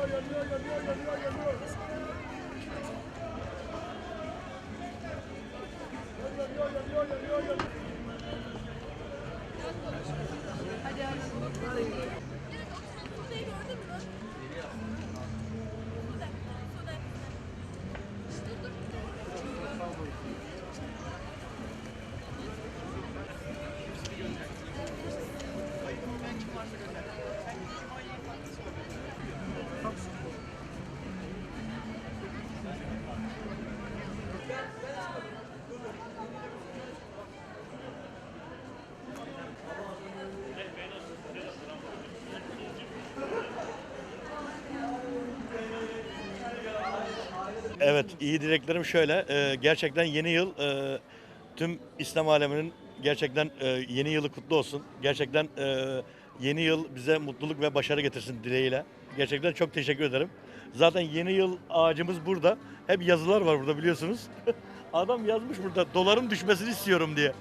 yanıyor, yanıyor, yanıyor, yanıyor, yanıyor. Yanıyor, yanıyor, yanıyor, yanıyor. Hadi hadi. Gördün mü? Evet, iyi dileklerim şöyle. e, gerçekten yeni yıl e, tüm İslam aleminin gerçekten e, yeni yılı kutlu olsun. Gerçekten e, yeni yıl bize mutluluk ve başarı getirsin dileğiyle. Gerçekten çok teşekkür ederim. Zaten yeni yıl ağacımız burada. Hep yazılar var burada biliyorsunuz. Adam yazmış burada doların düşmesini istiyorum diye.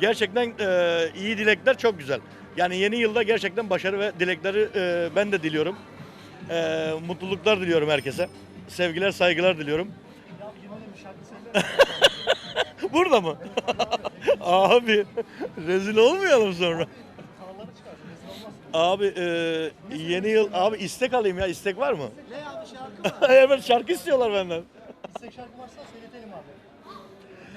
Gerçekten e, iyi dilekler çok güzel. Yani yeni yılda gerçekten başarı ve dilekleri e, ben de diliyorum. E, mutluluklar diliyorum herkese. Sevgiler, saygılar diliyorum. Burada mı? Abi rezil olmayalım sonra. Abi e, yeni yıl abi istek alayım ya istek var mı? Ne abi şarkı? evet şarkı istiyorlar benden. İstek şarkı varsa söyletelim abi.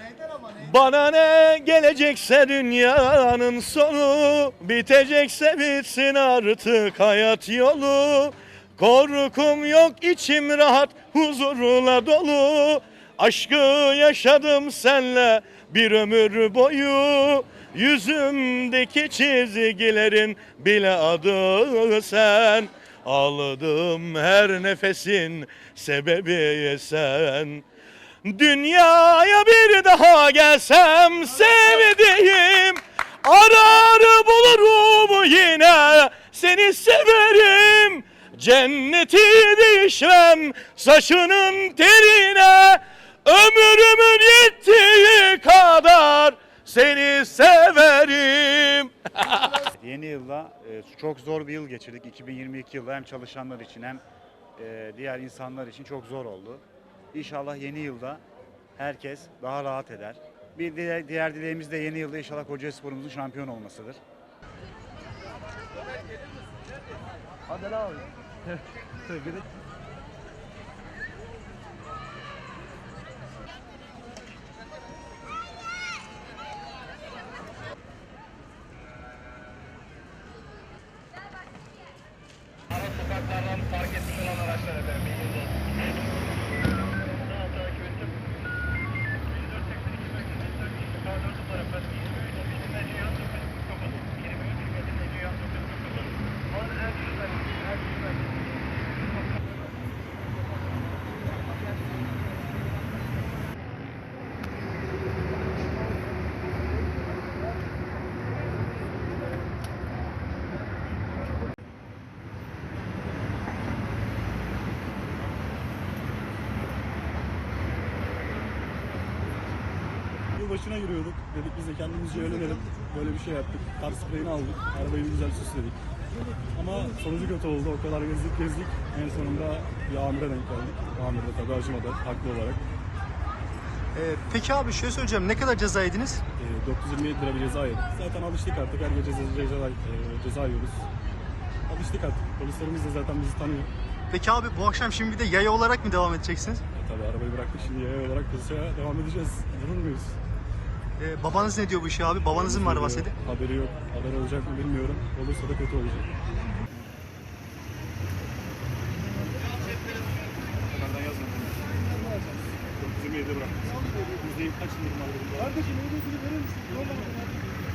Neyden ama neyden? Bana ne gelecekse dünyanın sonu Bitecekse bitsin artık hayat yolu Korkum yok içim rahat huzurla dolu. Aşkı yaşadım senle bir ömür boyu. Yüzümdeki çizgilerin bile adı sen. Aldığım her nefesin sebebi sen. Dünyaya bir daha gelsem sevdiğim Cenneti değişmem saçının terine Ömrümün yettiği kadar seni severim Yeni yılda e, çok zor bir yıl geçirdik. 2022 yılı hem çalışanlar için hem e, diğer insanlar için çok zor oldu. İnşallah yeni yılda herkes daha rahat eder. Bir diğer, diğer dileğimiz de yeni yılda inşallah Kocaeli Spor'umuzun şampiyon olmasıdır. sokaklardan Yılbaşına giriyorduk. Dedik biz de kendimizce öğrenelim. Böyle bir şey yaptık. Kar spreyini aldık. Arabayı güzel süsledik. Ama sonucu kötü oldu. O kadar gezdik gezdik. En sonunda bir amire denk geldik. Amir de tabii acımadı haklı olarak. Ee, peki abi şöyle söyleyeceğim. Ne kadar ceza yediniz? Ee, 427 lira bir ceza yedik. Zaten alıştık artık. Her gece ceza, ceza, e, ceza yiyoruz. Alıştık artık. Polislerimiz de zaten bizi tanıyor. Peki abi bu akşam şimdi bir de yaya olarak mı devam edeceksiniz? E, tabii arabayı bıraktık. Şimdi yaya olarak kısaya devam edeceğiz. Durur muyuz? Ee, babanız ne diyor bu işe abi? Babanızın mı arabasıydı? Haberi yok. Haber olacak mı bilmiyorum. Olursa da kötü olacak. Benden yazmadım. 927 bırak. Yüzdeyi kaç indirim aldın? Kardeşim öyle verir misin?